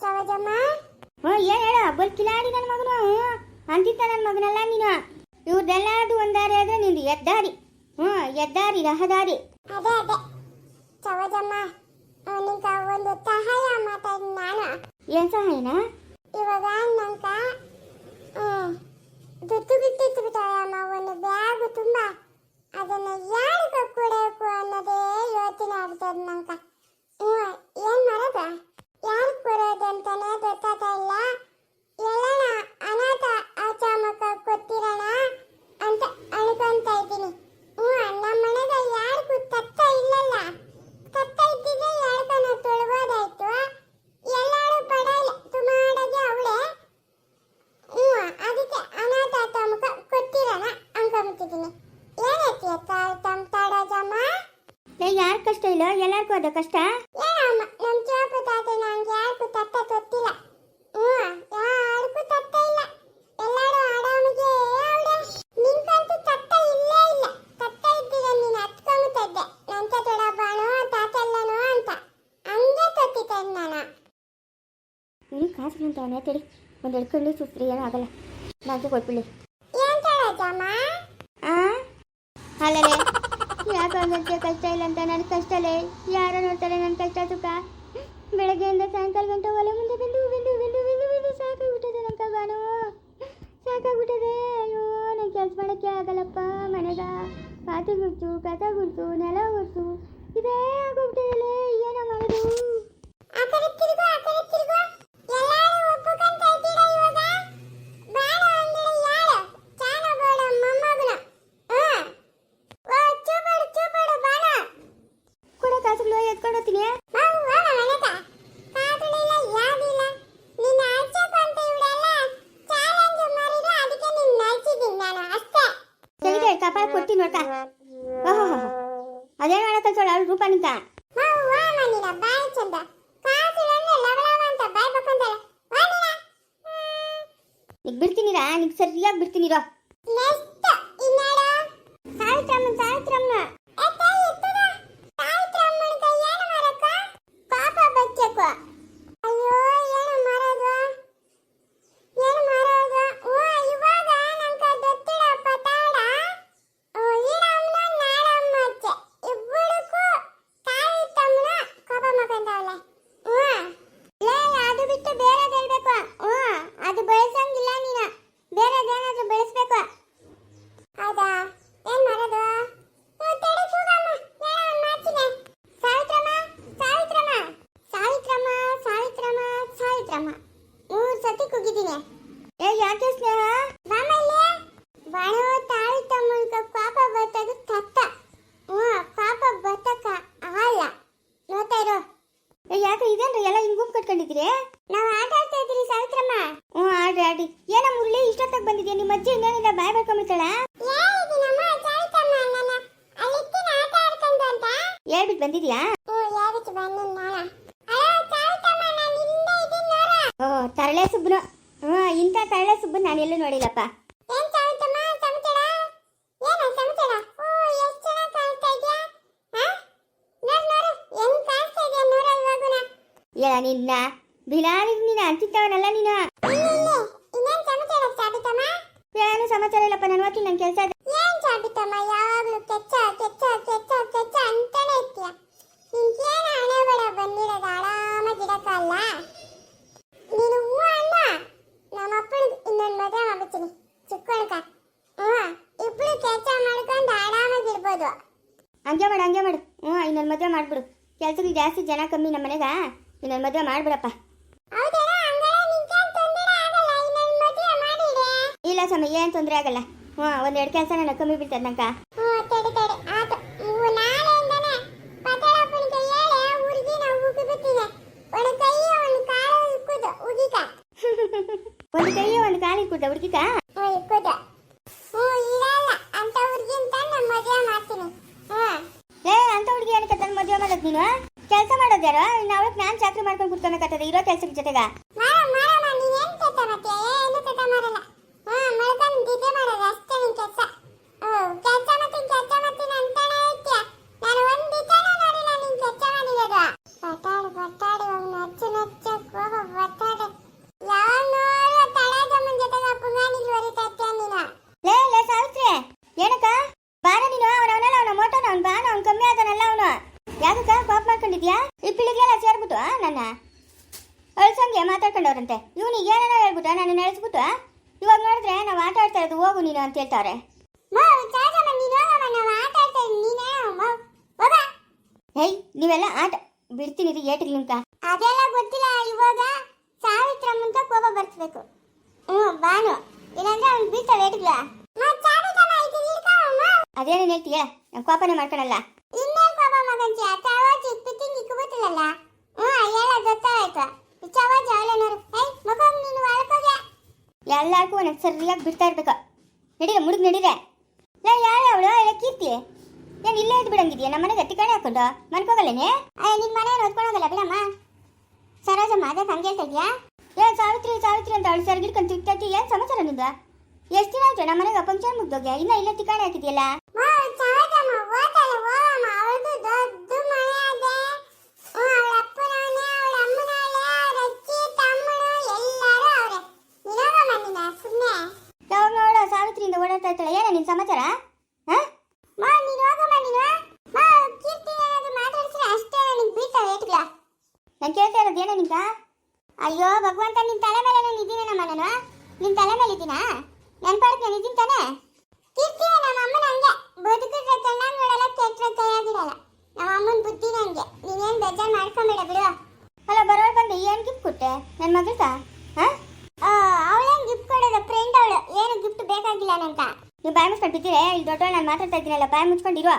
ಸರೋಜಮ್ಮ ಹ್ಞೂ ಏನು ಹೇಳ ಬಲ್ ಕಿಲಾಡಿ ನನ್ನ ಮಗನು. ಹ್ಞೂ ಅಂತಿದ್ದ ನನ್ನ ಮಗನಲ್ಲ ನೀನು. ಇವ್ರದ್ದೆಲ್ಲದು ಒಂದಾರಿ ಆದ್ರೆ ನಿಂದು ಎದ್ದಾರಿ. ಹ್ಞೂ ಎದ್ದಾರಿ ರಹದಾರಿ. ಅದೇ ಅದೇ. ಸರೋಜಮ್ಮ ನಿಂಕ ಒಂದು ಸಹಾಯ ಮಾತಾಡಿ ನಾನು. ಏನು ಸಹಾಯನಾ? ಇವಾಗ ನಂಕ ದುತ್ತು ಬಿಟ್ಟಿತ್ತು ಬಿಟ್ಟಾಯಮ್ಮ ಒಂದು ಬ್ಯಾಗ್ ತುಂಬಾ. ಅದನ್ನ ಯಾರಿಗೆ ಕೊಡಬೇಕು ಅನ್ನೋದೇ ಯೋಚನೆ ಆಗ್ತದೆ ನಂಕ ಹ್ಮ್, ಏನ್ ಮಾಡೋದು? ಯಾರು ಕೊಡೋದು ಅಂತಾನೆ ಗೊತ್ತಾಗ್ತಾ ಇಲ್ಲ. ಎಲ್ಲಣ ಅನಾಥ ಆಚಾಮಕ ಕೊಟ್ಟಿರೋಣ ಅಂತ ಅನ್ಕೊಂತ ಇದ್ದೀನಿ. ಹ್ಞೂ ನಮ್ಮ ಇಲ್ಲಲ್ಲ. ಎಲ್ಲಾರು ಅವಳೆ. ಹ್ಞೂ, ಅದಕ್ಕೆ ಅನಾಥ ಏ, ಯಾರು ಕಷ್ಟ ಇಲ್ಲ? ಎಲ್ಲರಿಗೂ ಅದ ಕಷ್ಟ ಏನಮ್ಮ ನಮ್ಮ ಚೋಪು ತಾತ ನಂಗೆ ಯಾರಿಗೂ ತತ್ತ ತೊತ್ತಿಲ್ಲ ಹ್ಞೂ ಯಾರಿಗೂ ತತ್ತ ಇಲ್ಲ ಎಲ್ಲಾರು ಆಡಾಮಿಗೆ ಅವಳೆ ನಿನ್ಕಂತೂ ತತ್ತ ಇಲ್ಲೇ ಇಲ್ಲ ತತ್ತ ಇದ್ದಿದ್ರೆ ನೀನು ಹತ್ಕೊಂಬಿಟ್ಟಿದ್ದೆ ನಂತ ದೊಡ್ಡಬ್ಬಾನು ತಾತೆಲ್ಲನು ಅಂತ ಹಂಗೆ ತೊತ್ತಿದ್ದೆ ನಾನು ಅಂತವನೇ ತಡಿ ಒಂದು ಎಡ್ಕೊಂಡು ಸುಸ್ತ್ರಿ ಏನೂ ಆಗಲ್ಲ. ನಾಲ್ಕು ಕೊಟ್ಬಿಡಿ ಅಲ್ಲಲೇ ಯಾಕೆ ಕಷ್ಟ ಇಲ್ಲ ಅಂತ ನನ್ನ ಕಷ್ಟಲೇ? ಯಾರೋ ನೋಡ್ತಾರೆ ನನ್ನ ಕಷ್ಟ ಸುಖ? ಬೆಳಗ್ಗೆಯಿಂದ ಸಾಯಂಕಾಲ ಗಂಟ ಒಲೆ ಮುಂದೆ ಬಿಂದು ಬಿಂದು ಬಿಂದು ಬಿಂದು ಬಿಂದು ಸಾಕಾಗ್ಬಿಟ್ಟಿದೆ ನನ್ನ ಕಗಾನು ಸಾಕಾಗ್ಬಿಟ್ಟಿದೆ. ಅಯ್ಯೋ ನಂಗೆ ಕೆಲಸ ಮಾಡೋಕ್ಕೆ ಆಗಲ್ಲಪ್ಪ ಮನೆಗ. ಪಾತ್ರೆ ಗುಡ್ಸು ಕಸ ಗುಡ್ಸು ನೆಲ ಗುಡ್ಸು. ಇದೇ ಆಗೋಗ್ಬಿಟ್ಟಿದೆಲೇ ತೆಗಿದೆ ಕಪಾಲ ಕೊಡ್ತೀನಿ ನೋಡ್ಕ ಓಹೋ ಅದೇನು ಮಾಡೋ ಕಲ್ಸೋಳ ಅವಳು ರೂಪ ನಿಂತ. ಈಗ ಬಿಡ್ತೀನಿರಾ? ನಿಕ್ ಸರಿಯಾಗಿ ಬಿಡ್ತೀನಿರೋ. ಸಾವಿತ್ರಮ್ಮ ಸಾವಿತ್ರಮ್ಮ ಎತ್ತ ಎತ್ತದ ಸಾವಿತ್ರಮ್ಮನ ಕೈ ಏನು ಮಾಡಕ್ಕ ಪಾಪ ಬಚ್ಚಕ್ಕ ಅಯ್ಯೋ ಏನು ಮಾಡೋದು ಏನು ಮಾಡೋದು ಓ ಇವಾಗ ನಂಕ ದೊತ್ತಿಡ ಪತಾಡ ಓ ಈಡಮ್ಮ ನಾಡಮ್ಮ ಅಚ್ಚೆ ಇಬ್ಬರಿಗೂ ಸಾವಿತ್ರಮ್ಮನ ಕೋಪ ಮಾಡ್ಕೊಂಡವಳೆ ಹ್ಞೂ ಲೇ ಅದು ಬಿಟ್ಟು ಬೇರೆದು ಹೇಳ್ಬೇಕು ಹ್ಞೂ ಅದು ಬೆಳೆಸಂಗಿಲ್ಲ ನೀನು ಬೇರೆದೇನಾದ್ರೂ ಬೆಳೆಸ್ಬೇಕು ಹಿಂದೆ ಇದ್ದೀನಿ ನೋಡ ಓ ತರಳೆ ಸುಬ್ಬನು ಹ್ಞೂ ಇಂಥ ತರಳೆ ಸುಬ್ಬನ್ ನಾನು ಎಲ್ಲೂ ನೋಡಿಲ್ಲಪ್ಪ ಏನ್ ಸಾವಿತ್ರಮ್ಮ ಸಮತಳ ಏನ ಸಮತಳ ಓ ಏನು ಸಮಾಚಾರ ಇಲ್ಲಪ್ಪ ನನ್ನ ಹೊತ್ತು ನನ್ನ ಕೆಲಸ ಇದೆ. ಏನ್ ಜಾಬಿತಮ್ಮ ಯಾವಾಗ್ಲೂ ಕೆಚ್ಚ ಕೆಚ್ಚ ಕೆಚ್ಚ ಕೆಚ್ಚ ಅಂತಾನೆ ಇರ್ತೀಯ. ನಿನ್ಗೇನ ಹಣೆ ಬಡ ಬಂದಿರೋದು ಆರಾಮಾಗಿರಕ್ಕಲ್ಲ ನೀನು ಹೂ ಅಲ್ಲ? ನಮ್ಮ ಅಪ್ಪನಿಗೆ ಇನ್ನೊಂದು ಮದುವೆ ಮಾಡ್ಬಿಡ್ತೀನಿ. ಚಿಕ್ಕವಳ್ಕ ಹ್ಞೂ ಇಬ್ರು ಕೆಲಸ ಮಾಡ್ಕೊಂಡು ಆರಾಮಾಗಿರ್ಬೋದು ಹಂಗೆ ಮಾಡು ಹಂಗೆ ಮಾಡು. ಹ್ಞೂ ಇನ್ನೊಂದು ಮದುವೆ ಮಾಡ್ಬಿಡು. ಕೆಲ್ಸಕ್ಕೆ ಜಾಸ್ತಿ ಜನ ಕಮ್ಮಿ ನಮ್ಮ ಮನೆಗ. ಇನ್ನೊಂದು ಮದುವೆ ಮಾಡ್ಬಿಡಪ್ಪ. ಏನು ತೊಂದರೆ ಆಗಲ್ಲ. ಹ್ಞೂ ಒಂದೆರಡು ಕೆಲಸ ನನ್ನ ಕಮ್ಮಿ ಬೀಳ್ತದೆ ಉಗಿಬಿಟ್ಟಿದೆ ಒಂದು ಕೈ ಒಂದು ಕಾಲು ಕೂತ ಹುಡುಗಿಕ? ಕೆಲಸ ಮಾಡೋದ್ಯಾರ ಇನ್ನು ಅವಳಕ್ಕೆ ನಾನು ಚಾಕ್ರಿ ಮಾಡ್ಕೊಂಡು ಕುತ್ಕೊಬೇಕಾಗ್ತದೆ ಇರೋ ಕೆಲಸದ ಜೊತೆಗ ಮಾರ ಮಾರಮ್ಮ ನೀನ್ ಏನ್ ಕೆಲಸ ಮಾಡ್ತೀಯ ಏನು ಕೆಲಸ ಮಾಡಲ್ಲ ಹಾ ಮಲ್ಕೊಂಡು ನಿದ್ದೆ ಮಾಡೋದು ಅಷ್ಟೇ ನಿನ್ ಕೆಲಸ ಹ್ಞೂ ಕೆಲಸ ಮಾಡ್ತೀನಿ ಕೆಲಸ ಮಾಡ್ತೀನಿ ಅಂತಾನೆ ಇರ್ತೀಯ ನಾನು ಒಂದ್ ದಿವಸನೂ ನೋಡಿಲ್ಲ ನೀನ್ ಕೆಲಸ ಮಾಡಿರೋದು ಗಿಳಿಗೆಲ್ಲ ಸೇರ್ಬಿಟ್ಟು ಆ, ನನ್ನ? ಅಳ್ಸಂಗೆ ಮಾತಾಡ್ಕೊಂಡವ್ರಂತೆ. ಇವನಿಗೆ ಏನೇನೋ ಹೇಳ್ಬಿಟ್ಟು ನನ್ನ ನೆಲೆಸ್ಬಿಟ್ಟು ಇವಾಗ ನೋಡಿದ್ರೆ ನಾವು ಆಟ ಆಡ್ತಾ ಇರೋದು ಹೋಗು ನೀನು ಅಂತ ಹೇಳ್ತಾವ್ರೆ ಹೇಯ್ ನೀವೆಲ್ಲ ಆಟ ಬಿಡ್ತೀನಿ ರೀ ಏಟಿಗೆ ನಿಮ್ಕ ಅದೆಲ್ಲ ಗೊತ್ತಿಲ್ಲ ಇವಾಗ ಸಾವಿತ್ರಮ್ಮಂತ ಕೋಪ ಬರ್ತಬೇಕು ಹ್ಞೂ ಬಾನು ಇಲ್ಲಾಂದ್ರೆ ಅವ್ನು ಬೀಳ್ತಾವೆ ಏಟ್ಗಳ. ಅದೇನೇನು ಹೇಳ್ತೀಯ? ನಾನು ಕೋಪನೇ ಮಾಡ್ಕೊಳಲ್ಲ. ಇನ್ನೇನ್ ಕೋಪ ಮಗಂಚಿ ಆ ಚಾವಾಜಿ ಪಿಟ್ಟಿಂಗ್ ಇಕ್ಕಬಿಟ್ಟಿಲ್ಲಲ್ಲ ಹ್ಞೂ ಎಲ್ಲ ಗೊತ್ತಾಯ್ತು. ಚಾವಾಜಿ ಅವಳೇನೋರು? ಏಯ್ ಮಗ ನೀನು ಒಳಕೋಗೆ ಎಲ್ಲಾರ್ಗೂ ಒಂದೊಂದು ಸರಿಯಾಗಿ ಬಿಡ್ತಾ ಇರ್ಬೇಕು. ನಡೀರ ಮುಡುಗ್ ನಡೀರೆ. ಲೇ ಯಾರು ಅವಳು? ಎಲ್ಲ ಕೀರ್ತಿ. ನಾನು ಇಲ್ಲೇ ಇದ್ದು ಬಿಡಂಗಿದ್ಯಾ? ನಮ್ಮ ಮನೆಗೆ ತಿಕಾಣಿ ಹಾಕೊಂಡು ಮನ್ಕೋಗಲ್ಲೇನೆ ಅಯ್ಯ ನಿನ್ ಮನೆಯವ್ರು ಓದ್ಕೊಳೋಗಲ್ಲ ಬಿಡಮ್ಮ. ಸರೋಜಮ್ಮ ಅದಕ್ಕೆ ಹಂಗೆ ಹೇಳ್ತಾ ಇದ್ಯಾ? ಏನ್ ಸಾವಿತ್ರಿ ಸಾವಿತ್ರಿ ಅಂತ ಅವಳು ಸರ್ ಗಿಡ್ಕೊಂಡು ತಿಕ್ತೈತಿ ಏನ್ ಸಮಾಚಾರ ನಿಂದ? ಎಷ್ಟು ದಿನ ಆಯ್ತು ನಮ್ಮ ಮನೆಗೆ ಫಂಕ್ಷನ್ ಮುಗ್ದೋಗ್ಯ ಇನ್ನ ಇಲ್ಲೇ ತಿಕಾಣಿ ಹಾಕಿದ್ಯಲ್ಲ? ನಾನು ಕೇಳ್ತಾ ಇರೋದು ಏನೋ ನಿಂಗ? ಅಯ್ಯೋ, ಭಗವಂತ ನಿನ್ ತಲೆ ಮೇಲೆ ನಾನು ಇದ್ದೀನಮ್ಮ ನಾನು ನಿನ್ ತಲೆ ಮೇಲೆ ಇದ್ದೀನಾ? ನನ್ ಪಾಡಕ್ ನಾನು ಇದ್ದೀನಿ ತಾನೆ? ಕೀರ್ತಿ ನಮ್ಮ ಅಮ್ಮನ ಹಂಗೆ. ಬದುಕಿದ್ರೆ ಚೆನ್ನಾಗಿ ನೋಡಲ್ಲ ಕೆಟ್ರೆ ಕೈಯಾಗಿಡಲ್ಲ ನಮ್ಮ ಅಮ್ಮನ ಬುದ್ಧಿ ನನಗೆ ನೀನೇನ್ ಬೇಜಾರು ಮಾಡ್ಕೊಂಬೇಡ ಬಿಡು. ಅಲ್ಲ ಬರೋಳ್ ಬಂದೆ ಏನ್ ಗಿಫ್ಟ್ ಕೊಟ್ಟೆ? ನನ್ನ ಮಗಳ್ಗ? ಹಾ? ಅವಳೇನ್ ಗಿಫ್ಟ್ ಕೊಡೋದು? ಫ್ರೆಂಡ್ ಅವಳು. ಏನು ಗಿಫ್ಟ್ ಬೇಕಾಗಿಲ್ಲ ಅಂತ ನೀವು ಬಾಯಿ ಮುಚ್ಕೊಂಡು ಬಿದ್ದಿರೆ? ಇಲ್ಲಿ ದೊಡ್ಡವಳು ನಾನು ಮಾತಾಡ್ತಾ ಇದ್ದೀನಲ್ಲ, ಬಾಯಿ ಮುಚ್ಕೊಂಡಿರುವ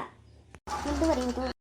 ಮುಂದುವರಿಯುವುದು.